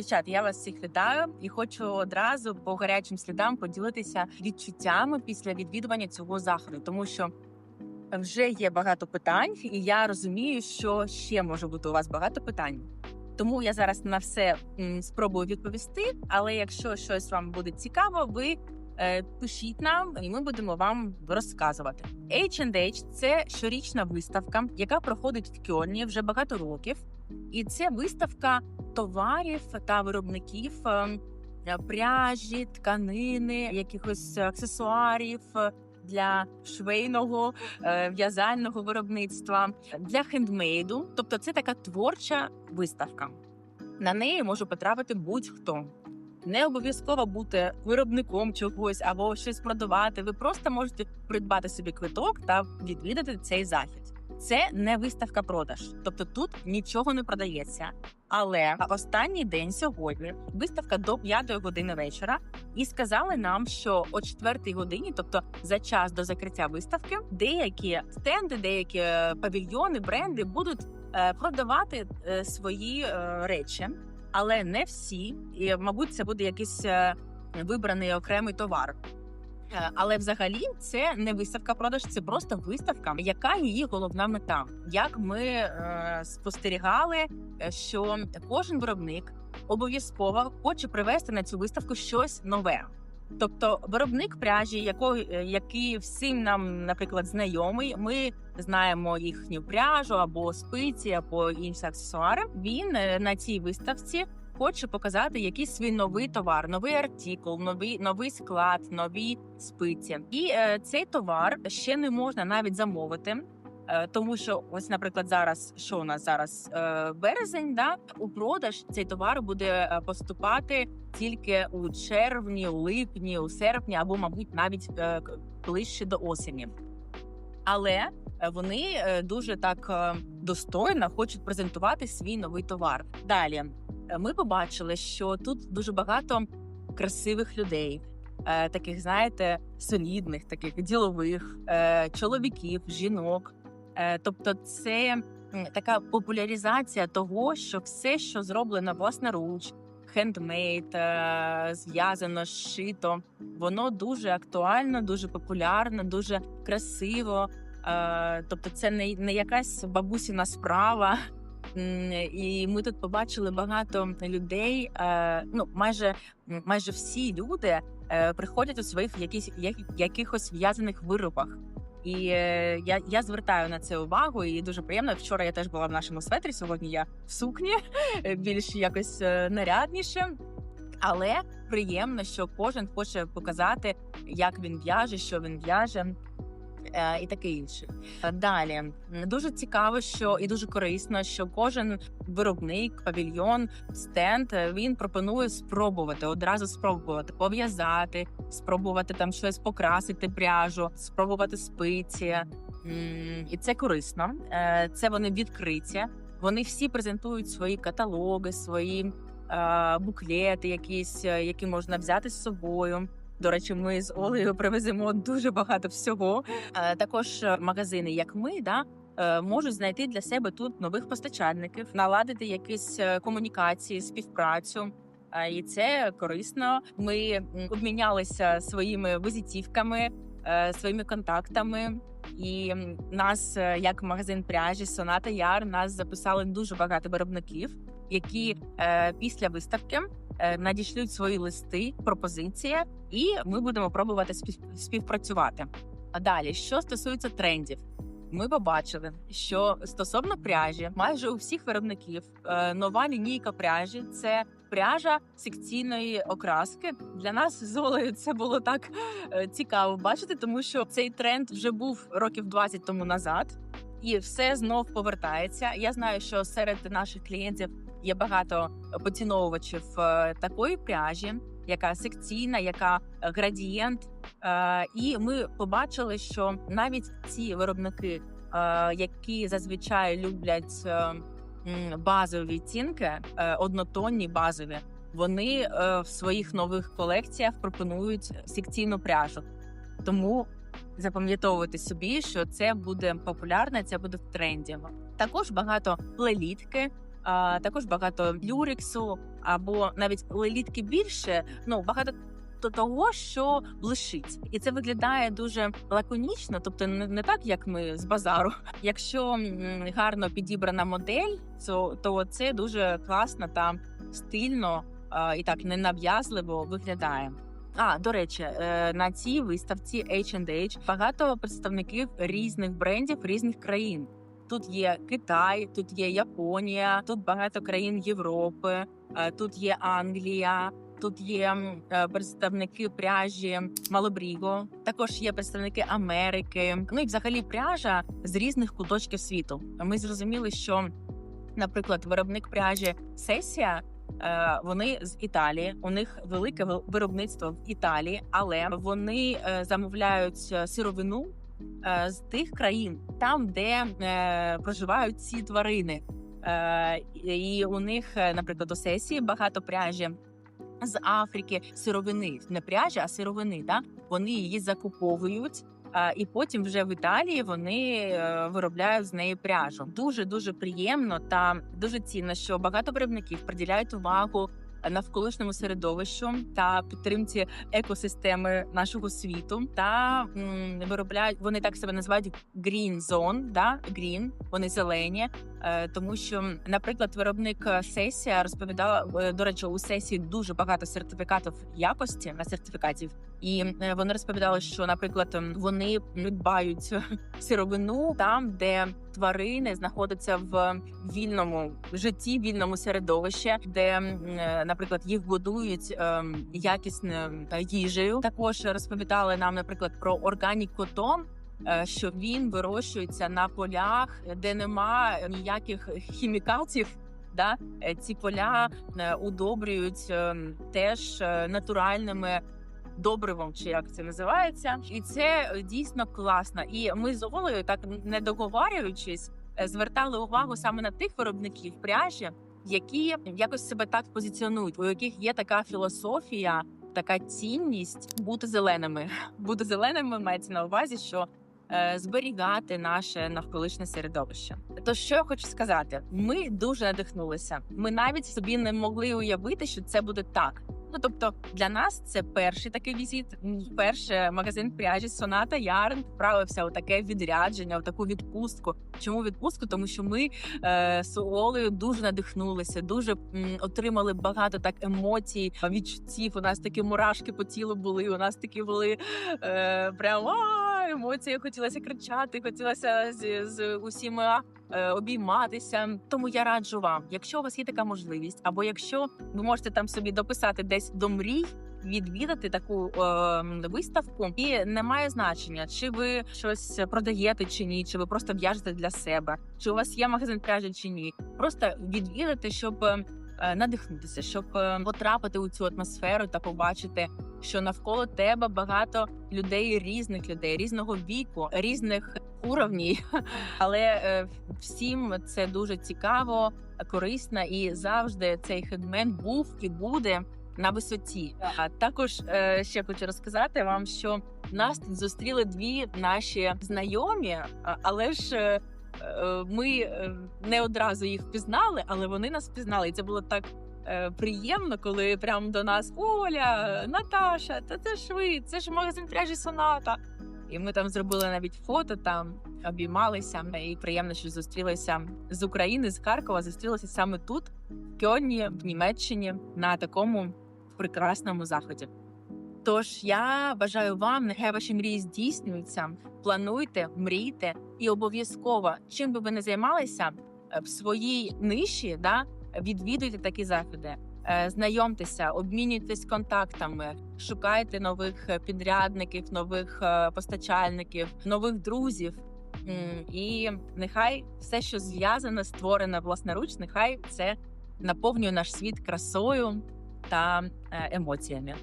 Дівчат, я вас всіх вітаю і хочу одразу по гарячим слідам поділитися відчуттями після відвідування цього заходу, тому що вже є багато питань, і я розумію, що ще може бути у вас багато питань. Тому я зараз на все спробую відповісти. Але якщо щось вам буде цікаво, ви е, пишіть нам, і ми будемо вам розказувати. H&H – це щорічна виставка, яка проходить в Кьольні вже багато років, і це виставка товарів та виробників е, пряжі, тканини, якихось аксесуарів для швейного е, в'язального виробництва, для хендмейду. Тобто, це така творча виставка. На неї може потрапити будь-хто. Не обов'язково бути виробником чогось або щось продавати. Ви просто можете придбати собі квиток та відвідати цей захід. Це не виставка продаж, тобто тут нічого не продається. Але останній день сьогодні виставка до 5 години вечора, і сказали нам, що о 4 годині, тобто за час до закриття виставки, деякі стенди, деякі е, павільйони, бренди будуть е, продавати е, свої речі, але не всі. І, мабуть, це буде якийсь вибраний окремий товар. Е, Але взагалі це не виставка продаж, це просто виставка, яка її головна мета. Як ми е, спостерігали, е, що кожен виробник обов'язково хоче привезти на цю виставку щось нове. Тобто, виробник пряжі, якого, е, який всім нам, наприклад, знайомий, ми знаємо їхню пряжу або спиці, або інші аксесуари. Він на цій виставці хоче показати якийсь свій новий товар, новий артикул, новий новий склад, нові спиці. І е, цей товар ще не можна навіть замовити. е, Тому що ось, наприклад, зараз що у нас зараз е, березень, да у продаж цей товар буде е, поступати тільки у червні, у липні, у серпні, або, мабуть, навіть ближче до осені. Але вони е, дуже так е, достойно хочуть презентувати свій новий товар. Далі е, ми побачили, що тут дуже багато красивих людей, е, таких, знаєте, солідних, таких ділових е, чоловіків, жінок. Е, Тобто, це така популяризація того, що все, що зроблено власноруч, хендмейд, е, зв'язано, зшито, воно дуже актуально, дуже популярно, дуже красиво. Е, Тобто, це не, не якась бабусіна справа. І ми тут побачили багато людей. е, Ну, майже майже всі люди е, приходять у своїх якісь якихось в'язаних виробах. І я, я звертаю на це увагу, і дуже приємно. Вчора я теж була в нашому светрі. Сьогодні я в сукні більш якось нарядніше. Але приємно, що кожен хоче показати, як він в'яже, що він в'яже. Е, І таке інше. Далі дуже цікаво, що і дуже корисно, що кожен виробник, павільйон, стенд е, він пропонує спробувати одразу спробувати пов'язати, спробувати там щось покрасити пряжу, спробувати спиці. І це корисно. Е, Це вони відкриті. Вони всі презентують свої каталоги, свої буклети, якісь, які можна взяти з собою. До речі, ми з Олею привеземо дуже багато всього. Е, Також е, магазини, як ми, да. е, Можуть знайти для себе тут нових постачальників, наладити якісь комунікації, співпрацю, і це корисно. Ми обмінялися своїми визитівками, своїми контактами. І нас, як магазин пряжі Соната Яр, нас записали дуже багато виробників, які після виставки надішлють свої листи, пропозиції, і ми будемо пробувати спів- співпрацювати. А далі, що стосується трендів, ми побачили, що стосовно пряжі, майже у всіх виробників е, нова лінійка пряжі це пряжа секційної окраски. Для нас з Олею це було так е, цікаво бачити, тому що цей тренд вже був років 20 тому назад, і все знов повертається. Я знаю, що серед наших клієнтів є багато поціновувачів е, такої пряжі, яка секційна, яка градієнт. Е, І ми побачили, що навіть ці виробники, е, які зазвичай люблять базові е, однотонні базові, вони в своїх нових колекціях пропонують секційну пряжу. Тому запам'ятовуйте собі, що це буде популярно, це буде в тренді. Також багато плелітки, а, також багато люрексу або навіть лелітки більше. Ну багато того, що блищить, і це виглядає дуже лаконічно, тобто не, не так, як ми з базару. Якщо гарно підібрана модель, то, то це дуже класно та стильно і так ненав'язливо виглядає. А до речі, е, на цій виставці H&H багато представників різних брендів різних країн. Тут є Китай, тут є Японія, тут багато країн Європи, е, тут є Англія, тут є е, представники пряжі Малобріго. Також є представники Америки. Ну і взагалі пряжа з різних куточків світу. Ми зрозуміли, що, наприклад, виробник пряжі Сесія. Е, Вони з Італії, у них велике виробництво в Італії, але вони е, замовляють е, сировину з тих країн, там, де проживають ці тварини. І у них, наприклад, у сесії багато пряжі з Африки, сировини, не пряжі, а сировини. Да? Вони її закуповують. Е, І потім вже в Італії вони е, виробляють з неї пряжу. Дуже дуже приємно та дуже цінно, що багато виробників приділяють увагу навколишньому середовищу та підтримці екосистеми нашого світу та м, виробляють вони так себе називають Green Zone, да Green, вони зелені, е, тому що, наприклад, виробник е, сесія розповідала е, до речі, у сесії дуже багато сертифікатів якості на сертифікатів, і е, вони розповідали, що, наприклад, ем, вони дбають сировину там, де тварини знаходяться в вільному житті, вільному середовищі, де, е, наприклад, їх годують ем, якісною е, їжею. Також розповідали нам, наприклад, про органік котон. Е, Що він вирощується на полях, де нема ніяких хімікатів. Да, Е, ці поля е, удобрюють теж натуральними добривом, чи як це називається, і це дійсно класно. І ми з Олею, так не договарюючись, звертали увагу саме на тих виробників пряжі, які якось себе так позиціонують, у яких є така філософія, така цінність бути зеленими. Бути зеленими мається на увазі, що зберігати наше навколишнє середовище. То що я хочу сказати, ми дуже надихнулися. Ми навіть собі не могли уявити, що це буде так. Ну тобто для нас це перший такий візит. М, Перше магазин пряжі Соната Ярн вправився у таке відрядження, у таку відпустку. Чому відпустку? Тому що ми е, з Олею дуже надихнулися, дуже м, отримали багато так емоцій, відчуттів. У нас такі мурашки по тілу були. У нас такі були е, прям емоції. Хотілося кричати, хотілося з, з усіма е, обійматися. Тому я раджу вам, якщо у вас є така можливість, або якщо ви можете там собі дописати десь до мрій. Відвідати таку е, виставку, і немає значення, чи ви щось продаєте чи ні, чи ви просто в'яжете для себе, чи у вас є магазин пряжі чи ні. Просто відвідати, щоб е, надихнутися, щоб е, потрапити у цю атмосферу та побачити, що навколо тебе багато людей, різних людей, різного віку, різних уровнів. Але е, всім це дуже цікаво, корисно і завжди цей хедмен був і буде на висоті. А також е, ще хочу розказати вам, що нас тут зустріли дві наші знайомі, але ж. е, е, Ми не одразу їх впізнали, але вони нас впізнали. І це було так приємно, коли прямо до нас Оля, Наташа, та це ж ви, це ж магазин пряжі Соната. І ми там зробили навіть фото, там обіймалися. І приємно, що зустрілися з України, з Харкова. Зустрілися саме тут, в Кьонні, в Німеччині, на такому прекрасному заході. Тож я бажаю вам, нехай ваші мрії здійснюються. Плануйте, мрійте, і обов'язково, чим би ви не займалися е, в своїй ниші, да відвідуйте такі заходи. Е, Знайомтеся, обмінюйтесь контактами, шукайте нових е, підрядників, нових е, постачальників, нових друзів. І нехай все, що зв'язане, створене власноруч, нехай це наповнює наш світ красою та емоціями.